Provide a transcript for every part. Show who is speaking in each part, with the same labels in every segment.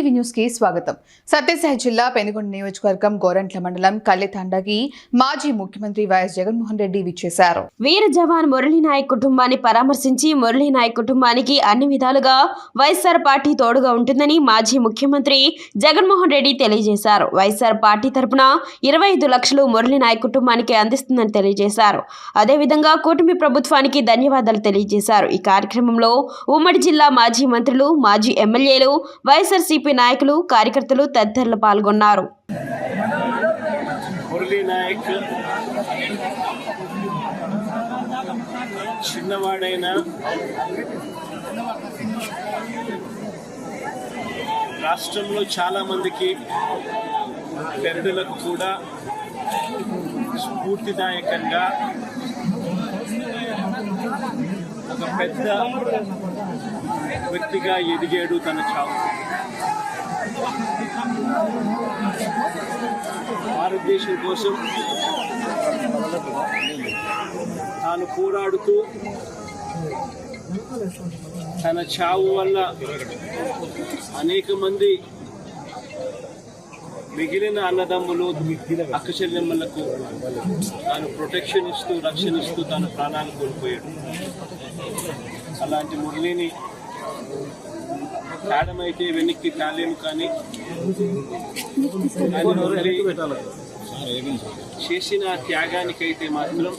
Speaker 1: TV న్యూస్కి స్వాగతం. సత్యసాయి జిల్లా పెనుగొండ నియోజకవర్గం గోరంట్ల మండలం కల్లెతాండకి మాజీ ముఖ్యమంత్రి వైఎస్ జగన్మోహన్ రెడ్డి విచ్చేశారు.
Speaker 2: వీర జవాన్ మురళీనాయక్ కుటుంబాన్ని పరామర్శించి మురళీనాయక్ కుటుంబానికి అన్ని విధాలుగా వైఎస్ఆర్ పార్టీ తోడుగా ఉంటుందని మాజీ ముఖ్యమంత్రి జగన్మోహన్ రెడ్డి తెలియజేశారు. వైఎస్ఆర్ పార్టీ తరపున ఇరవై ఐదు లక్షలు మురళీనాయక్ కుటుంబానికి అందిస్తుందని తెలియజేశారు. అదేవిధంగా కూటమి ప్రభుత్వానికి ధన్యవాదాలు తెలియజేశారు. ఈ కార్యక్రమంలో ఉమ్మడి జిల్లా మాజీ మంత్రులు మాజీ ఎమ్మెల్యేలు వైఎస్ఆర్సీపీ నాయకులు కార్యకర్తలు తదితరులు పాల్గొన్నారు.
Speaker 3: చిన్నవాడైన రాష్ట్రంలో చాలా మందికి పెరడులకు కూడా స్ఫూర్తిదాయకంగా ఒక పెద్ద వ్యక్తిగా ఎదిగాడు తన చావు. భారతదేశం కోసం తాను పోరాడుతూ తన చావు వల్ల అనేక మంది మిగిలిన అన్నదమ్ములు అక్క చెల్లెమ్మలకు తాను ప్రొటెక్షన్ ఇస్తూ రక్షణ ఇస్తూ తాను ప్రాణాలు కోల్పోయాడు. అలాంటి మురళిని తేడమైతే వెనక్కి తాలేము కానీ చేసిన త్యాగానికైతే మాత్రం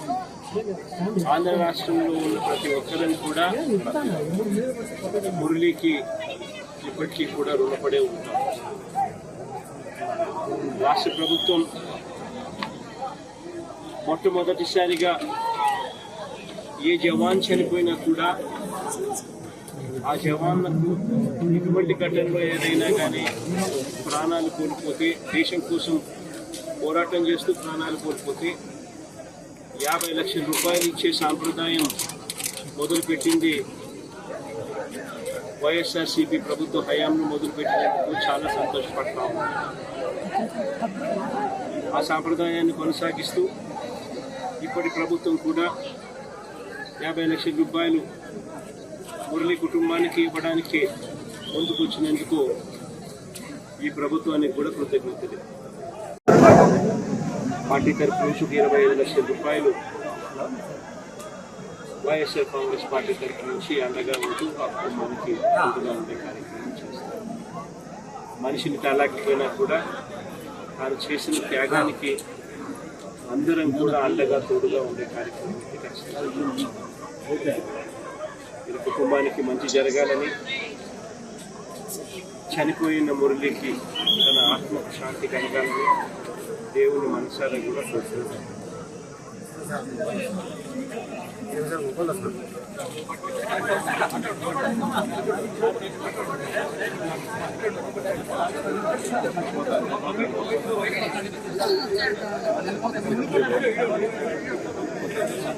Speaker 3: ఆంధ్ర రాష్ట్రంలో ఉన్న ప్రతి ఒక్కరిని కూడా మురళీకి ఇప్పటికీ కూడా రుణపడే ఉంటాం రాష్ట్ర ప్రభుత్వం మొట్టమొదటిసారిగా ఏ జవాన్ చనిపోయినా కూడా ఆ జవాన్లకు ఇటువంటి ఘటనలో ఏదైనా కానీ ప్రాణాలు కోల్పోతే దేశం కోసం పోరాటం చేస్తూ ప్రాణాలు కోల్పోతే యాభై లక్షల రూపాయలు ఇచ్చే సాంప్రదాయం మొదలుపెట్టింది వైఎస్ఆర్సీపీ ప్రభుత్వ హయాంను మొదలుపెట్టినందుకు చాలా సంతోషపడతాము ఆ సాంప్రదాయాన్ని కొనసాగిస్తూ ఇప్పటి ప్రభుత్వం కూడా యాభై లక్షల రూపాయలు మురళి కుటుంబానికి ఇవ్వడానికి ముందుకు వచ్చినందుకు ఈ ప్రభుత్వానికి కూడా కృతజ్ఞతలు. పార్టీ తరఫు నుంచి ఇరవై ఐదు లక్షల రూపాయలు వైఎస్ఆర్ కాంగ్రెస్ పార్టీ తరఫు నుంచి అండగా ఉంటూ ఆ కుటుంబానికి అండగా ఉండే కార్యక్రమం చేస్తారు. మనిషిని తలాకపోయినా కూడా తాను చేసిన త్యాగానికి అందరం కూడా అండగా తోడుగా ఉండే కార్యక్రమం ఖచ్చితంగా. కుటుంబానికి మంచి జరగాలని చనిపోయిన మురళికి తన ఆత్మకు శాంతి కలగాలని దేవుని మనసారా కూడా చూస్తున్నాను よいしょ。